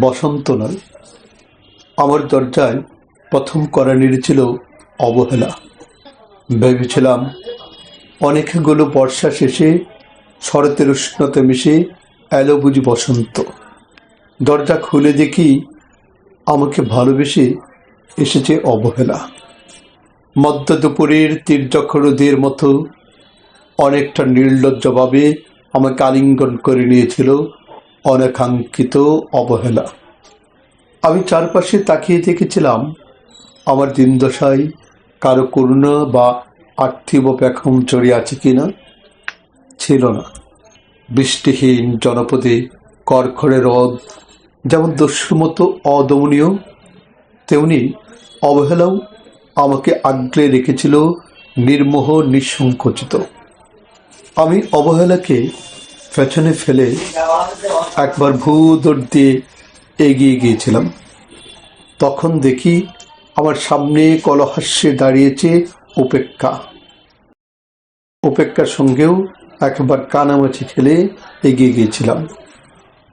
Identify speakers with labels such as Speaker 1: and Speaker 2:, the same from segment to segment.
Speaker 1: বসন্ত নয়। আমার দরজায় প্রথম করা নেড়েছিল অবহেলা। ভেবেছিলাম অনেকগুলো বর্ষা শেষে শরতের উষ্ণতা মিশে এলো বুঝি বসন্ত। দরজা খুলে দেখি আমাকে ভালোবেসে এসেছে অবহেলা। মধ্য দুপুরের তীর্যক্ষরদের মতো অনেকটা নির্লজ্জভাবে আমাকে আলিঙ্গন করে নিয়েছিল অনাকাঙ্ক্ষিত অবহেলা। আমি চারপাশে তাকিয়ে দেখেছিলাম, আমার দিনদশায় কারও করুণা বা আর্থিব পেখম চড়িয়ে আছে কিনা ছিল না। বৃষ্টিহীন জনপদে করখড়ে রদ, যেমন দস্যুর মতো অদমনীয়, তেমনি অবহেলাও আমাকে আগলে রেখেছিল নির্মোহ নিঃসংকোচিত। আমি অবহেলাকে পেছনে ফেলে একবার ভূ দৌড় দিয়ে এগিয়ে গিয়েছিলাম। তখন দেখি আমার সামনে কলহাস্যে দাঁড়িয়েছে উপেক্ষা। উপেক্ষার সঙ্গেও একবার কানামাছি খেলে এগিয়ে গিয়েছিলাম।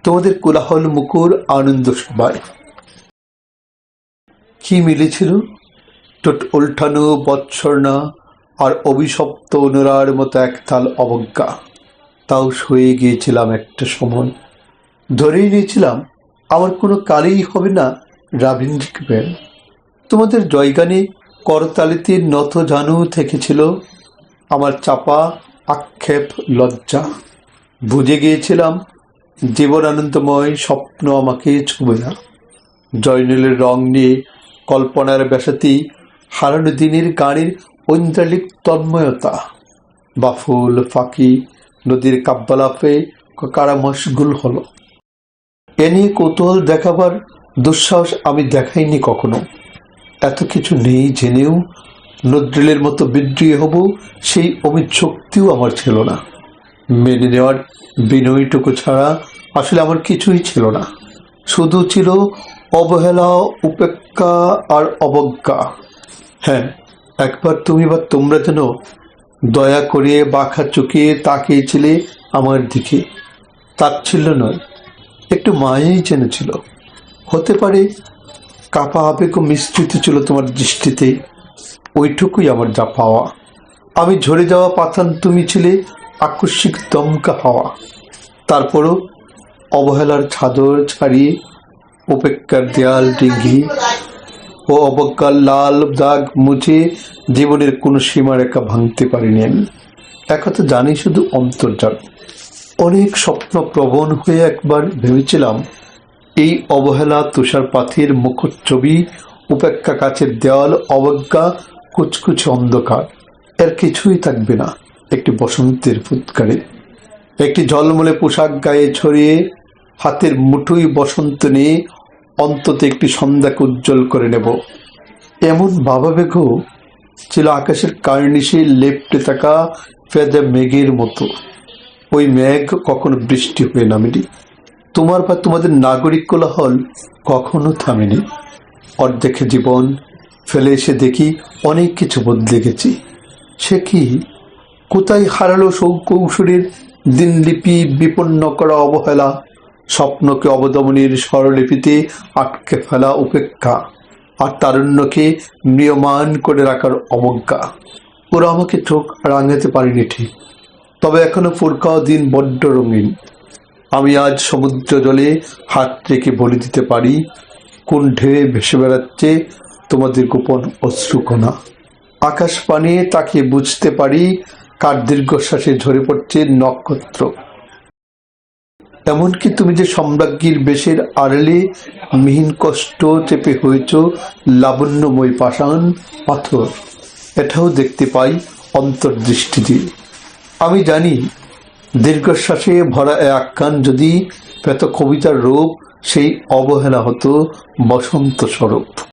Speaker 1: তোমাদের কোলাহল, মুকুর, আনন্দ সবাই। কি মিলেছিল? টোট উল্টানো বৎসর্ণা আর অভিশপ্ত অনুরার মতো একতাল অবজ্ঞা। তাও সয়ে গিয়েছিলাম একটা সময়। ধরেই নিয়েছিলাম, আমার কোনো কালেই হবে না রাবীন্দ্রিক তোমাদের জয়গানে করতালিতে নত জানু থেকেছিল আমার চাপা, আক্ষেপ, লজ্জা। বুঝে গিয়েছিলাম জীবনানন্দময় স্বপ্ন আমাকে ছুবে না। জয়নুলের রং নিয়ে কল্পনার ব্যাসাতেই হারানো দিনের গানের ঐন্দ্রালিক তন্ময়তা বাফুল, ফাঁকি নদীর কাব্যালাপে কারা মশগুল হলো। এ নিয়ে কৌতূহল দেখাবার দুঃসাহস আমি দেখাইনি কখনো। এত কিছু নেই জেনেও নদ্রিলের মতো বিদ্রোহী হব সেই অমিত শক্তিও আমার ছিল না। মেনে নেওয়ার বিনয়টুকু ছাড়া আসলে আমার কিছুই ছিল না। শুধু ছিল অবহেলা, উপেক্ষা আর অবজ্ঞা। হ্যাঁ একবার তুমি বা তোমরা যেন দয়া করে বাঁকা চোখে তাকিয়েছিলে আমার দিকে। তাচ্ছিল্য নয়, একটু মায়াই যেন ছিল। হতে পারে কাপা আবেগ মিশ্রিত ছিল তোমার দৃষ্টিতে, ওইটুকুই আমার যা পাওয়া। আমি ঝরে যাওয়া পাথান তুমি ছিলে আকস্মিক দমকা হাওয়া। তারপরও অবহেলার চাদর ছাড়িয়ে উপেক্ষার দেয়াল ডিঙ্গি ও অবজ্ঞার লাল দাগ মুছে জীবনের কোনো সীমারেখা ভাঙতে পারিনি আমি। একথা জানি শুধু অন্তর্জাল। অনেক স্বপ্ন প্রবণ হয়ে একবার ভেবেছিলাম, এই অবহেলা তুষারপাথের মুখর ছবি উপেক্ষা কাছের দেওয়াল অবজ্ঞা, কুচকুচে অন্ধকার। এর কিছুই থাকবে না, একটি বসন্তের ফুৎকারে। একটি ঝলমলে পোশাক গায়ে ছড়িয়ে, হাতের মুঠোই বসন্ত নিয়ে অন্তত একটি সন্ধ্যাকে উজ্জ্বল করে নেব। এমন ভাবাবেগও ছিল আকাশের কার্নিশে লেপটে থাকা ফেদা মেঘের মতো। ওই মেঘ কখনো বৃষ্টি হয়ে নামেনি। তোমার বা তোমাদের নাগরিক কোলাহল কখনো থামেনি। অর্ধেকে জীবন ফেলে এসে দেখি অনেক কিছু বদলে গেছি। সে কি? কোথায় হারালো সৌকৌশলীর দিনলিপি বিপন্ন করা অবহেলা? স্বপ্নকে অবদমনের স্বরলিপিতে আটকে ফেলা উপেক্ষা আর তারুণ্যকে নিয়মান করে রাখার অবজ্ঞা। ওরা আমাকে চোখ রাঙাতে পারেনি ঠিক, তবে এখনও ফুরকাও দিন বড্ড রঙিন। আমি আজ সমুদ্র জলে হাত রেখে বলে দিতে পারি, কোন ঢেউয়ে ভেসে বেড়াচ্ছে তোমাদের গোপন অশ্রুকণা আকাশ পানে তাকে বুঝতে পারি কার দীর্ঘশ্বাসে ঝরে পড়ছে নক্ষত্র। এমনকি তুমি যে সম্রাজ্ঞীর বেশের আড়ালে মিহিন কষ্ট চেপে হয়েছ, লাবণ্যময় পাষাণ পাথর, এটাও দেখতে পাই অন্তর্দৃষ্টি দিয়ে আমি জানি, দীর্ঘশ্বাসে ভরা এ আখ্যান যদি পেত কবিতার রূপ, সেই অবহেলা হতো বসন্ত স্বরূপ।